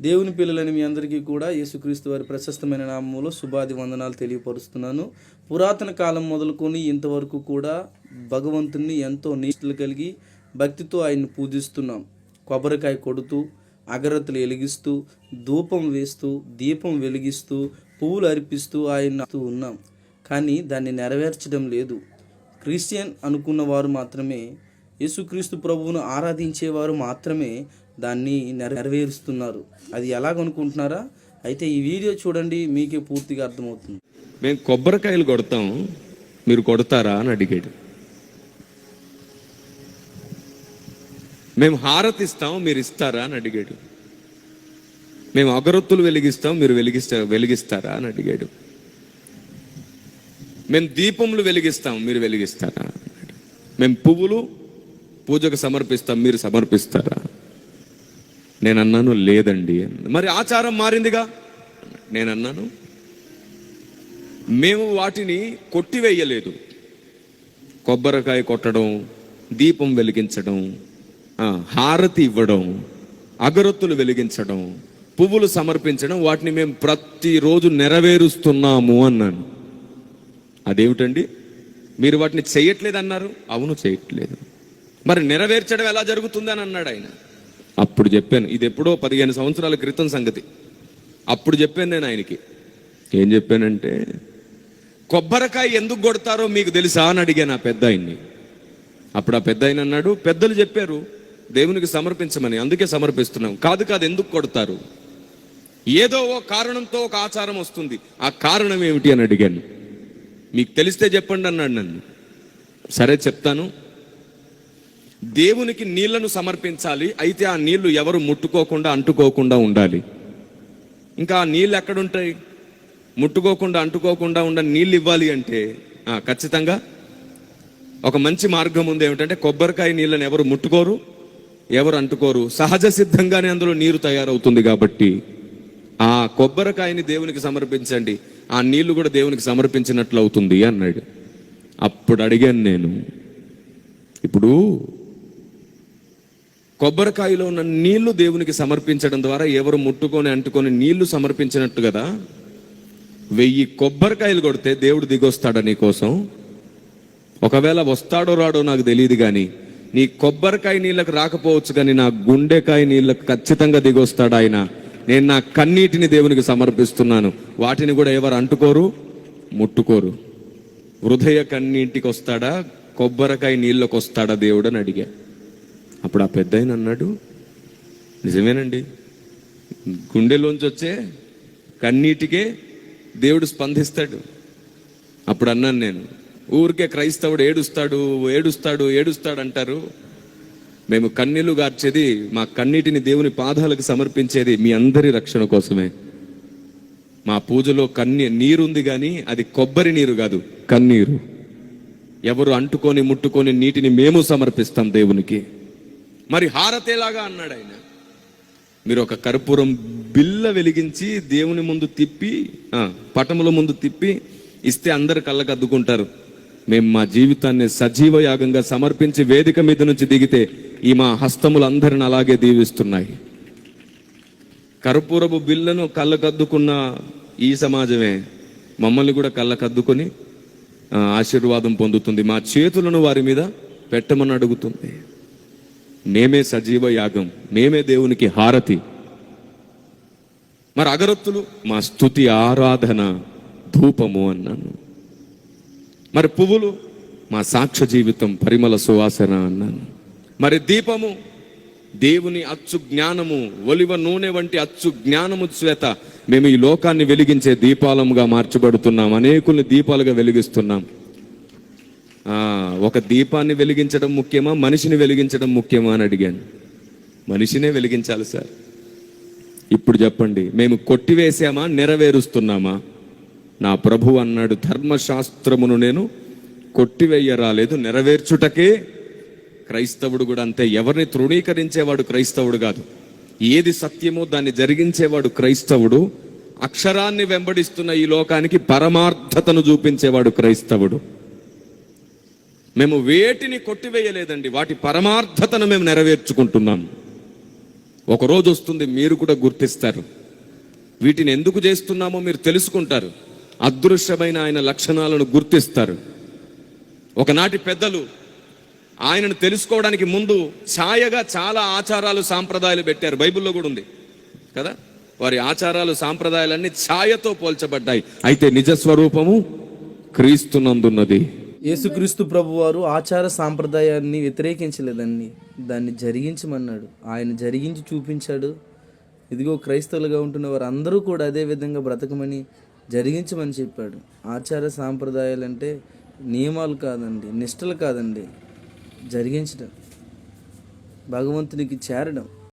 దేవుని పిల్లలని మీ అందరికీ కూడా యేసుక్రీస్తు వారి ప్రశస్తమైన నామంలో శుభాది వందనాలు తెలియపరుస్తున్నాను. పురాతన కాలం మొదలుకొని ఇంతవరకు కూడా భగవంతుని ఎంతో నిష్ఠలు కలిగి భక్తితో ఆయన్ని పూజిస్తున్నాం. కొబ్బరికాయ కొడుతూ అగరత్తులు వెలిగిస్తూ ధూపం వేస్తూ దీపం వెలిగిస్తూ పువ్వులు అర్పిస్తూ ఆయన ఉన్నాం. కానీ దాన్ని నెరవేర్చడం లేదు. క్రిస్టియన్ అనుకున్న వారు మాత్రమే యేసుక్రీస్తు ప్రభువును ఆరాధించేవారు మాత్రమే దాన్ని నెరవేరుస్తున్నారు. అది ఎలాగనుకుంటున్నారా అయితే ఈ వీడియో చూడండి మీకే పూర్తిగా అర్థమవుతుంది. మేము కొబ్బరికాయలు కొడతాం. మీరు కొడతారా అని అడిగాడు. మేము హారతిస్తాం మీరు ఇస్తారా అని అడిగాడు. మేము అగరొత్తులు వెలిగిస్తాం మీరు వెలిగిస్తా వెలిగిస్తారా అని అడిగాడు. మేము దీపములు వెలిగిస్తాం మీరు వెలిగిస్తారా మేము పువ్వులు పూజకు సమర్పిస్తాం మీరు సమర్పిస్తారా నేను అన్నాను. లేదండి మరి ఆచారం మారిందిగా? నేను అన్నాను మేము వాటిని కొట్టివేయలేదు. కొబ్బరికాయ కొట్టడం దీపం వెలిగించడం హారతి ఇవ్వడం అగరొత్తులు వెలిగించడం పువ్వులు సమర్పించడం వాటిని మేము ప్రతిరోజు నెరవేరుస్తున్నాము అన్నాను. అదేమిటండి? మీరు వాటిని చేయట్లేదు అన్నారు అవును చేయట్లేదు. మరి నెరవేర్చడం ఎలా జరుగుతుంది అని అన్నాడు ఆయన. అప్పుడు చెప్పాను ఇది ఎప్పుడో పదిహేను సంవత్సరాల క్రితం సంగతి. అప్పుడు చెప్పాను నేను ఆయనకి. ఏం చెప్పానంటే కొబ్బరికాయ ఎందుకు కొడతారో మీకు తెలుసా? అని అడిగాను ఆ పెద్ద ఆయన్ని. అప్పుడు ఆ పెద్ద ఆయన అన్నాడు పెద్దలు చెప్పారు దేవునికి సమర్పించమని అందుకే సమర్పిస్తున్నాం. కాదు కాదు ఎందుకు కొడతారు? ఏదో ఓ కారణంతో ఒక ఆచారం వస్తుంది. ఆ కారణం ఏమిటి? అని అడిగాను. మీకు తెలిస్తే చెప్పండి అన్నాడు నన్ను. సరే చెప్తాను. దేవునికి నీళ్ళను సమర్పించాలి. అయితే ఆ నీళ్ళు ఎవరు ముట్టుకోకుండా అంటుకోకుండా ఉండాలి. ఇంకా ఆ నీళ్ళు ఎక్కడుంటాయి? ముట్టుకోకుండా అంటుకోకుండా ఉండ నీళ్ళు ఇవ్వాలి అంటే ఖచ్చితంగా ఒక మంచి మార్గం ఉంది ఏమిటంటే కొబ్బరికాయ నీళ్ళని ఎవరు ముట్టుకోరు ఎవరు అంటుకోరు. సహజ సిద్ధంగానే అందులో నీరు తయారవుతుంది కాబట్టి ఆ కొబ్బరికాయని దేవునికి సమర్పించండి. ఆ నీళ్ళు కూడా దేవునికి సమర్పించినట్లు అవుతుంది అన్నాడు. అప్పుడు అడిగాను నేను ఇప్పుడు కొబ్బరికాయలో ఉన్న నీళ్ళు దేవునికి సమర్పించడం ద్వారా ఎవరు ముట్టుకొని అంటుకొని నీళ్ళు సమర్పించినట్టు కదా? వెయ్యి కొబ్బరికాయలు కొడితే దేవుడు దిగొస్తాడా నీకోసం ఒకవేళ వస్తాడో రాడో నాకు తెలియదు కానీ నీ కొబ్బరికాయ నీళ్ళకు రాకపోవచ్చు కానీ నా గుండెకాయ నీళ్ళకు ఖచ్చితంగా దిగొస్తాడు ఆయన? నేను నా కన్నీటిని దేవునికి సమర్పిస్తున్నాను. వాటిని కూడా ఎవరు అంటుకోరు? ముట్టుకోరు. హృదయ కన్నీటికి వస్తాడా కొబ్బరికాయ నీళ్ళకి వస్తాడా దేవుడు అని అడిగా. అప్పుడు ఆ పెద్ద అన్నాడు నిజమేనండి. గుండెలోంచి వచ్చే కన్నీటికే దేవుడు స్పందిస్తాడు. అప్పుడు అన్నాను నేను ఊరికే క్రైస్తవుడు ఏడుస్తాడు ఏడుస్తాడు ఏడుస్తాడు అంటారు మేము కన్నీళ్ళు గార్చేది మా కన్నీటిని దేవుని పాదాలకు సమర్పించేది మీ అందరి రక్షణ కోసమే. మా పూజలో కన్నీ నీరుంది కానీ అది కొబ్బరి నీరు కాదు కన్నీరు. ఎవరు అంటుకొని ముట్టుకొని నీటిని మేము సమర్పిస్తాం దేవునికి. మరి హారతేలాగా అన్నాడు ఆయన. మీరు ఒక కర్పూరం బిల్ల వెలిగించి దేవుని ముందు తిప్పి పటముల ముందు తిప్పి ఇస్తే అందరు కళ్ళకు అద్దుకుంటారు. మేము మా జీవితాన్ని సజీవ యాగంగా సమర్పించి వేదిక మీద నుంచి దిగితే ఈ మా హస్తములు అందరిని అలాగే దీవిస్తున్నాయి. కర్పూరపు బిల్లను కళ్ళకద్దుకున్న ఈ సమాజమే మమ్మల్ని కూడా కళ్ళకద్దుకొని ఆశీర్వాదం పొందుతుంది. మా చేతులను వారి మీద పెట్టమని అడుగుతుంది. మేమే సజీవ యాగం మేమే దేవునికి హారతి. మరి అగరత్తులు? మా స్తుతి ఆరాధన ధూపము అన్నాను. మరి పువ్వులు? మా సాక్ష్య జీవితం పరిమళ సువాసన అన్నాను. మరి దీపము? దేవుని అచ్చు జ్ఞానము ఒలివ నూనె వంటి అచ్చు జ్ఞానము చేత మేము ఈ లోకాన్ని వెలిగించే దీపాలముగా మార్చబడుతున్నాం అనేకుల్ని దీపాలుగా వెలిగిస్తున్నాం. ఒక దీపాన్ని వెలిగించడం ముఖ్యమా? మనిషిని వెలిగించడం ముఖ్యమా అని అడిగాను. మనిషినే వెలిగించాలి సార్. ఇప్పుడు చెప్పండి మేము కొట్టివేసామా నెరవేరుస్తున్నామా? నా ప్రభు అన్నాడు ధర్మశాస్త్రమును నేను కొట్టివేయ రాలేదు నెరవేర్చుటకే క్రైస్తవుడు కూడా అంతే. ఎవరిని తృణీకరించేవాడు క్రైస్తవుడు కాదు. ఏది సత్యమో దాన్ని జరిగించేవాడు క్రైస్తవుడు. అక్షరాన్ని వెంబడిస్తున్న ఈ లోకానికి పరమార్థతను చూపించేవాడు క్రైస్తవుడు. మేము వేటిని కొట్టివేయలేదండి వాటి పరమార్థతను మేము నెరవేర్చుకుంటున్నాం. ఒకరోజు వస్తుంది మీరు కూడా గుర్తిస్తారు. వీటిని ఎందుకు చేస్తున్నామో మీరు తెలుసుకుంటారు. అదృశ్యమైన ఆయన లక్షణాలను గుర్తిస్తారు. ఒకనాటి పెద్దలు ఆయనను తెలుసుకోవడానికి ముందు ఛాయగా చాలా ఆచారాలు సాంప్రదాయాలు పెట్టారు. బైబిల్లో కూడా ఉంది కదా? వారి ఆచారాలు సాంప్రదాయాలన్నీ ఛాయతో పోల్చబడ్డాయి. అయితే నిజ స్వరూపము క్రీస్తునందున్నది. యేసుక్రీస్తు ప్రభువారు ఆచార సాంప్రదాయాన్ని వ్యతిరేకించలేదండి దాన్ని జరిగించమన్నాడు. ఆయన జరిగించి చూపించాడు. ఇదిగో క్రైస్తవులుగా ఉంటున్న వారు అందరూ కూడా అదే విధంగా బ్రతకమని జరిగించమని చెప్పాడు. ఆచార సాంప్రదాయాలు అంటే నియమాలు కాదండి నిష్టలు కాదండి. జరిగించడం భగవంతునికి చేరడం.